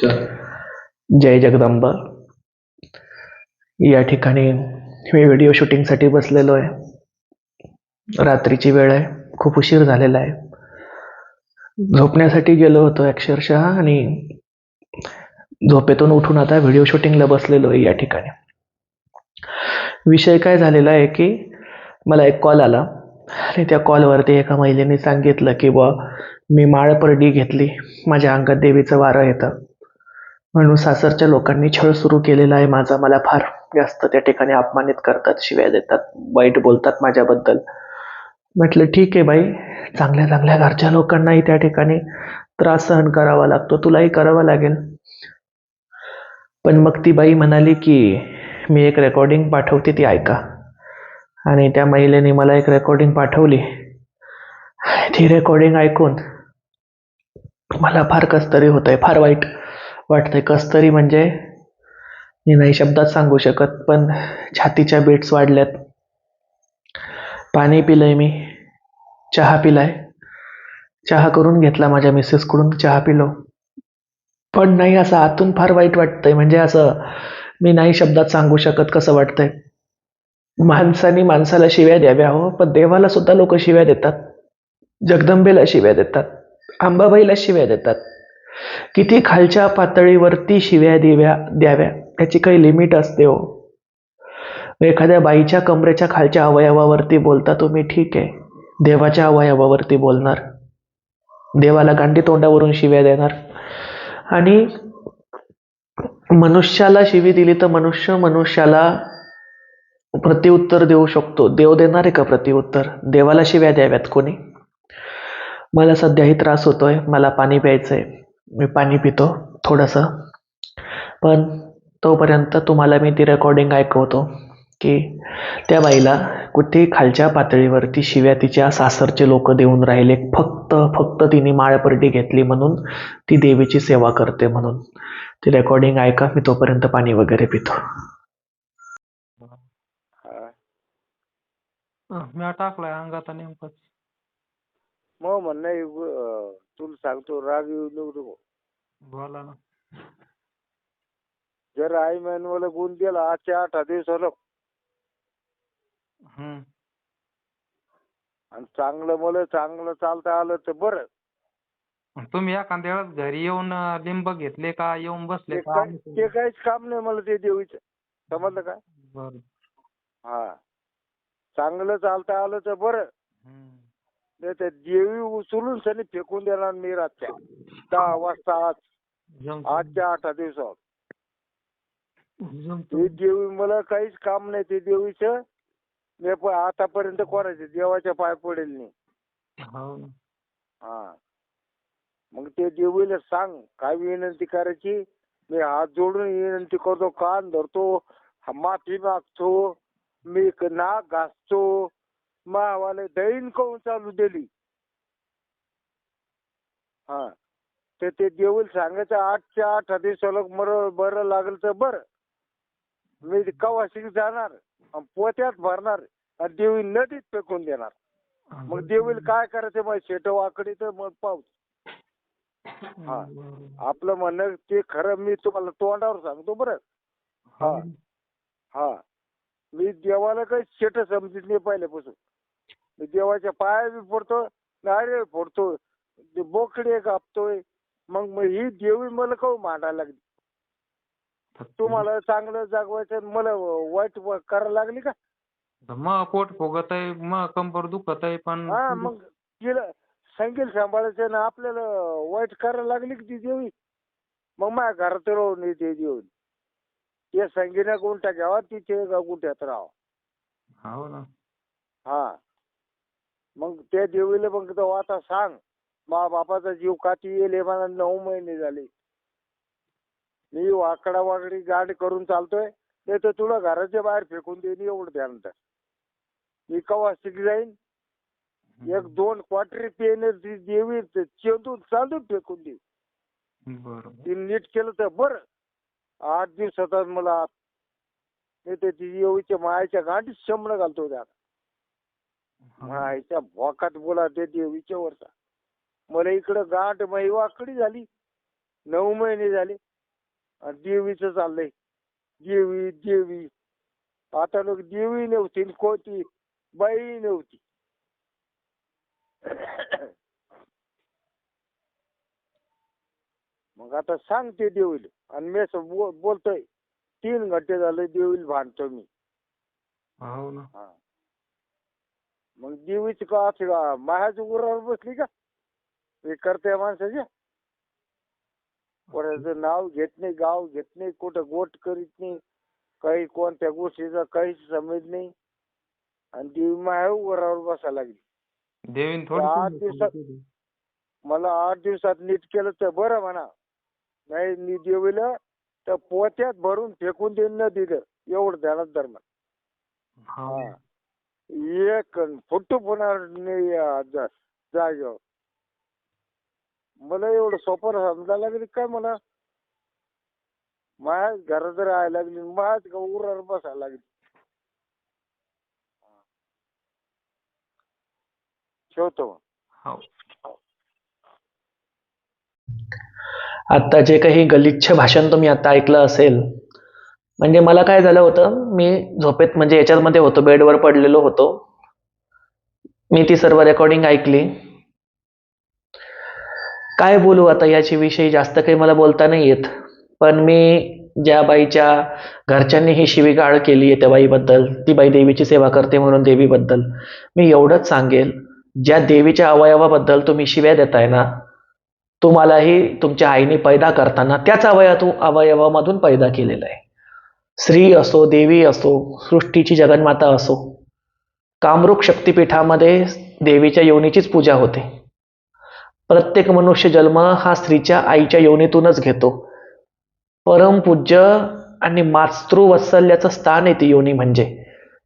जय जगदंबा. या ठिकाणी मी व्हिडिओ शूटिंगसाठी बसलेलो आहे. रात्रीची वेळ आहे. खूप उशीर झालेला आहे. झोपण्यासाठी गेलो होतो अक्षरशः आणि झोपेतून उठून आता व्हिडिओ शूटिंगला बसलेलो आहे या ठिकाणी. विषय काय झालेला आहे की मला एक कॉल आला. आणि त्या कॉलवरती एका महिलेने सांगितलं की बुवा मी माळपरडी घेतली. माझ्या अंगात देवीचं वारं येतं. म्हणून सासरच्या लोकांनी छळ सुरू केलेला आहे. माझा मला फार जास्त त्या ठिकाणी अपमानित करतात शिव्या देतात वाईट बोलतात माझ्याबद्दल. म्हटलं ठीक आहे बाई. चांगल्या चांगल्या घरच्या लोकांनाही त्या ठिकाणी त्रास सहन करावा लागतो. तुलाही करावा लागेल. पण मग ती बाई म्हणाली की मी एक रेकॉर्डिंग पाठवते ती ऐका. आणि त्या महिलेने मला एक रेकॉर्डिंग पाठवली. ती रेकॉर्डिंग ऐकून मला फार कसतरी होत आहे फार वाईट. वाटतंय कसतरी म्हणजे मी नाही शब्दात सांगू शकत पण छातीच्या बीट्स वाढल्यात. पाणी पिलंय मी. चहा पिलाय. चहा करून घेतला माझ्या मिसेसकडून चहा पिलो. पण नाही असं आतून फार वाईट वाटतंय. म्हणजे असं मी नाही शब्दात सांगू शकत कसं वाटतंय. माणसाने माणसाला शिव्या द्याव्या हो पण देवाला सुद्धा लोक शिव्या देतात. जगदंबेला शिव्या देतात. आंबाबाईला शिव्या देतात. किती खालच्या पातळीवरती शिव्या देव्या द्याव्या? त्याची काही लिमिट असते हो. एखाद्या बाईच्या कमरेच्या खालच्या अवयवावरती बोलता तुम्ही ठीक आहे. देवाच्या अवयवावरती बोलणार. देवाला गांडी तोंडावरून शिव्या देणार. आणि मनुष्याला शिवी दिली तर मनुष्य मनुष्याला प्रत्युत्तर देऊ शकतो. देव देणार आहे का प्रतिउत्तर देवाला शिव्या द्याव्यात कोणी? मला सध्याही त्रास होतोय. मला पाणी प्यायचंय. मी पाणी पितो थोडंसं. पण तोपर्यंत तुम्हाला मी ती रेकॉर्डिंग ऐकवतो की त्या बाईला कुठे खालच्या पातळीवरती शिव्या तिच्या सासरचे लोक देऊन राहिले. फक्त फक्त तिने माळपरडी घेतली म्हणून ती देवीची सेवा करते म्हणून. ती रेकॉर्डिंग ऐका मी तोपर्यंत पाणी वगैरे पितो. हा. मी टाकलाय अंगात नेमकंच. मग म्हणणं तुला सांगतो राग येऊ नको. बोला ना. जर आई मला गुण दिला आजच्या आठ दिवसाला हम्म. आणि चांगलं मला चांगलं चालता आलं तर बरं. तुम्ही एखाद्या वेळेस घरी येऊन अं, लिंब घेतले का येऊन बसले ते का? काय ते काहीच काम नाही मला ते देवीचं. समजलं का? बरं. हा. चांगलं चालता आलं तर बरं. हम्म. नाही तर देवी उचलून सनी फेकून देणार मी रातच्या. दहा वाजता आज. आजच्या आठ दिवसावर जमतं. ते देवी मला काहीच काम नाही ते देवीचं. मी प- आतापर्यंत कोणाचे देवाच्या पाय पडेल नाही. हो. हा. मग ते देवीला सांग काय विनंती करायची? मी हात जोडून विनंती करतो कान धरतो हा माफी मागतो मी क- नाक घासतो. मावाले दैन करून चालू दिली. हा. ते ते देऊल सांगायचं आठच्या आठ दिवसाला मर बरं लागलं तर बरं. मी कवाशी जाणार पोत्यात भरणार आणि देवी नदीत फेकून देणार. मग देवीला काय करायचं मग शेट वाकडी तर मग पाऊस हा. आपलं म्हणणं ते खरं मी तुम्हाला तोंडावर सांगतो बरं. हा. हा. मी देवाला काही शेट समजत नाही पहिल्यापासून. मी देवाच्या पाया बी फोडतो नारे फोडतो बोकडे कापतोय. मग मग ही देवी मला कहू मांडायला लागली. तुम्हाला चांगलं जागवायचं मला वाईट व- करायला लागली का? मग पोट फुगत आहे मग कंबर दुखत आहे पण हा मग तिला संगील सांभाळायचं ना आपल्याला वाईट करायला लागली की ती देवी मग माझ्या घरात राहून येते देऊन ते संगीने गुंठा घ्यावा तिथे गुंठ्यात राहावं. हो ना. हा. मग त्या देवीला मग तो आता सांग. मा बापाचा जीव काठी येईल हे मला नऊ महिने झाले. मी वाकडा वाकडी गाडी करून चालतोय नाही तर तुला घराच्या बाहेर फेकून देईन एवढं ठेव. मी कवा शिक जाईन? एक दोन क्वार्टरी पेन ती देवी ते चेंदून चालून फेकून दे बरं ती नीट केलं तर बरं. आठ दिवसात मला. नाही तर ती देवीच्या मायाच्या गाठीत शमणं घालतो त्या मायच्या भोकात बोला ते देवीच्या वरचा. मला इकडं गाठ माई वाकडी झाली. नऊ महिने झाले. आणि देवीचं चाललंय. देवी देवी. आता लोक देवी नव्हती न कोणती बाई नव्हती. मग आता सांगते देवीला. आणि मी असं बोलतोय. तीन घंटे झाले देवीला भांडतो मी. हो हा. मग देवीची का मायाच्या उरावर बसली का? करते माणसाच्या कोणाचं नाव घेत नाही गाव घेत नाही कुठं गोट करीत नाही काही कोणत्या गोष्टीचा काहीच समज नाही. आणि देवी माया उरावर बसायला लागली. देवीन आठ दिवसात- मला आठ दिवसात नीट केलं तर बरं म्हणा. नाही नी देवीला तर पोत्यात भरून फेकून देईन न दिलं. एवढं ध्यानात. हो. एक फुटू पुन्हा जागेवर. मला एवढं सोपं समजायला लागली काय मला? माझ्याच घरात राहायला लागली माझ्याच उरावर बसायला लागली. ठेवतो मग. हो. आत्ता जे काही गलिच्छ भाषण तुम्ही आता ऐकलं असेल म्हणजे मला काय झालं होतं मी झोपेत म्हणजे याच्यामध्ये होतो बेडवर पडलेलो होतो. मी ती सर्व रेकॉर्डिंग ऐकली. काय बोलू आता याची विषयी जास्त काही मला बोलता नाही येत. पण मी ज्या बाईच्या घरच्यांनी ही शिवीगाळ केली आहे त्या बाईबद्दल ती बाई देवीची सेवा करते म्हणून देवीबद्दल मी एवढंच सांगेल ज्या देवीच्या अवयवाबद्दल तुम्ही शिव्या देताय ना तुम्हालाही तुमच्या आईने पैदा करताना त्याच अवयवातून अवयवामधून पैदा केलेला आहे. स्त्री असो देवी असो सृष्टीची जगन्माता असो कामरूप शक्तिपीठामध्ये देवीच्या योनीचीच पूजा होते. प्रत्येक मनुष्य जन्म हा स्त्रीच्या आईच्या योनीतूनच घेतो. परमपूज्य आणि मातृवत्सल्याचं स्थान येते योनी म्हणजे.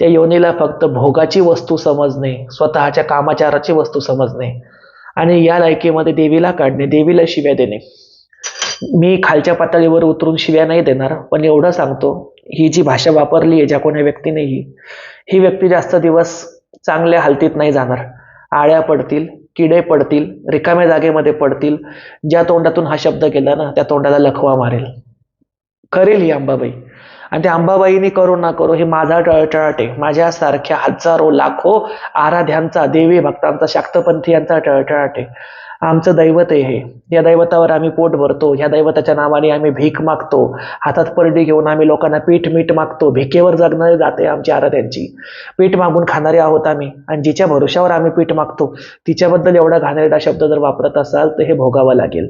त्या योनीला फक्त भोगाची वस्तू समजणे स्वतःच्या कामाचाराची वस्तू समजणे आणि या लायकीमध्ये देवीला काढणे देवीला शिव्या देणे. मी खालच्या पातळीवर उतरून शिव्या नाही देणार पण एवढं सांगतो ही जी भाषा वापरली आहे ज्या कोण्या व्यक्तीने ही व्यक्ती जास्त दिवस चांगल्या हालतीत नाही जाणार. आळ्या पडतील किडे पडतील रिकाम्या जागेमध्ये पडतील ज्या तोंडातून हा शब्द गेला ना त्या तोंडाला लखवा मारेल. करेल ही अंबाबाई. आणि त्या अंबाबाईने करो ना करो हे माझा टळटळाट आहे माझ्यासारख्या हजारो लाखो आराध्यांचा देवी भक्तांचा शाक्तपंथीयांचा टळटळाट. आहे आमचं दैवत आहे हे. या दैवतावर आम्ही पोट भरतो. ह्या दैवताच्या नावाने आम्ही भीक मागतो. हातात परडी घेऊन आम्ही लोकांना पीठ मीठ मागतो. भिकेवर जगणारे जाते आमची आराध्यांची. पीठ मागून खाणारे आहोत आम्ही. आणि जिच्या भरोशावर आम्ही पीठ मागतो तिच्याबद्दल एवढा घाणेरडा शब्द जर वापरत असाल तर हे भोगावं लागेल.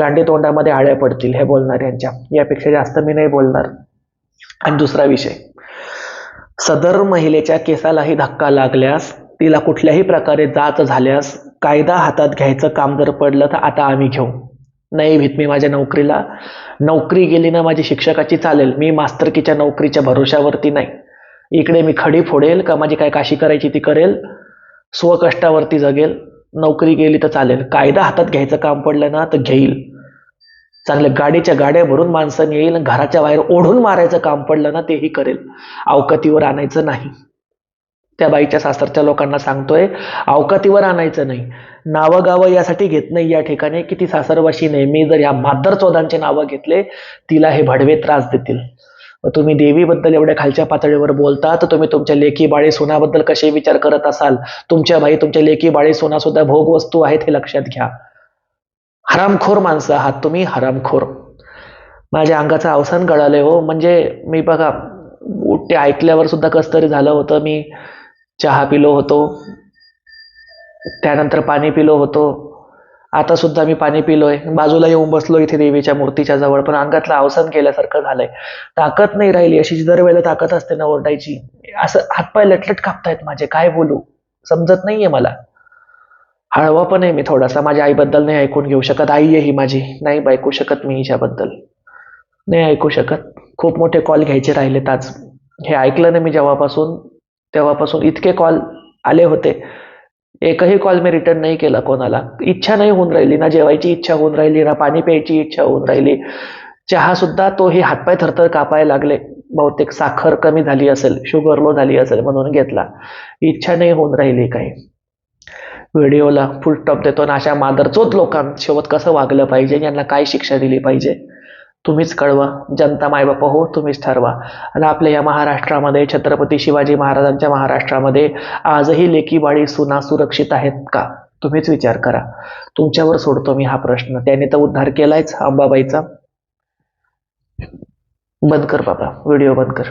गांडे तोंडामध्ये आळ्या पडतील हे बोलणाऱ्यांच्या. यापेक्षा जास्त मी नाही बोलणार. आणि दुसरा विषय. सदर महिलेच्या केसालाही धक्का लागल्यास तिला कुठल्याही प्रकारे जात झाल्यास कायदा हातात घ्यायचं काम जर पडलं तर आता आम्ही घेऊ. नाही भीत मी माझ्या नोकरीला. नोकरी गेली ना माझी शिक्षकाची चालेल. मी मास्तरकीच्या नोकरीच्या भरोशावरती नाही. इकडे मी खडी फोडेल का माझी काय काशी करायची ती करेल? स्वकष्टावरती जगेल. नोकरी गेली तर चालेल. कायदा हातात घ्यायचं काम पडलं ना तर घेईल. चांगलं गाडीच्या गाड्या भरून माणसं येईल घराच्या बाहेर ओढून मारायचं काम पडलं ना तेही करेल. अवकतीवर आणायचं नाही. त्या बाईच्या सासरच्या लोकांना सांगतोय अवकातीवर आणायचं नाही. नावं गावं यासाठी घेत नाही या ठिकाणी की ती सासरवाशी नेहमी मी जर या मादर चोदांचे नावं घेतले तिला हे भडवे त्रास देतील. तुम्ही देवीबद्दल एवढ्या खालच्या पातळीवर बोलता तर तुम्ही तुमच्या लेखी बाळे सोनाबद्दल कसे विचार करत असाल? तुमच्या बाई तुमच्या लेखी बाळी सोना सुद्धा भोग वस्तू आहेत हे लक्षात घ्या. हरामखोर माणसं आहात तुम्ही हरामखोर. माझ्या अंगाचं अवसान गळालंय हो. म्हणजे मी बघा ते ऐकल्यावर सुद्धा कसं तरी झालं होतं. मी चहा पिलो होतो. त्यानंतर पाणी पिलो होतो. आता सुद्धा मी पाणी पिलोय. बाजूला येऊन बसलो इथे देवीच्या मूर्तीच्या जवळ पण अंगातलं अवसान केल्यासारखं झालंय. ताकद नाही राहिली. अशी जी दरवेळेला ताकद असते ना ओरडायची असं हातपाय लटलट कापतायत माझे. काय बोलू? समजत नाहीये मला. हळवा पण आहे मी थोडासा. माझ्या आईबद्दल नाही ऐकून घेऊ शकत. आई आहे ही माझी. नाही ऐकू शकत मी हिच्याबद्दल. नाही ऐकू शकत. खूप मोठे कॉल घ्यायचे राहिलेत आज. हे ऐकलं ना मी जेव्हापासून. तेव्हापासून इतके कॉल आले होते. एकही कॉल मी रिटर्न नाही केला कोणाला. इच्छा नाही होऊन राहिली ना जेवायची इच्छा होऊन राहिली ना पाणी प्यायची इच्छा होऊन राहिली. चहा सुद्धा तोही हातपाय थरथर कापायला लागले. बहुतेक साखर कमी झाली असेल शुगर लो झाली असेल म्हणून घेतला. इच्छा नाही होऊन राहिली काही. व्हिडिओला फुल स्टॉप देतो. ना अशा मादरचोद लोकांसोबत कसं वागलं पाहिजे यांना काय शिक्षा दिली पाहिजे? तुम्हीच कळवा. जनता मायबाप हो तुम्हीच ठरवा. आणि आपल्या या महाराष्ट्रामध्ये छत्रपती शिवाजी महाराजांच्या महाराष्ट्रामध्ये आजही लेकीबाळी सुना सुरक्षित आहेत का? तुम्हीच विचार करा. तुमच्यावर सोडतो मी हा प्रश्न. त्याने तर उद्धार केलायच अंबाबाईचा. बंद कर बाबा. व्हिडिओ बंद कर.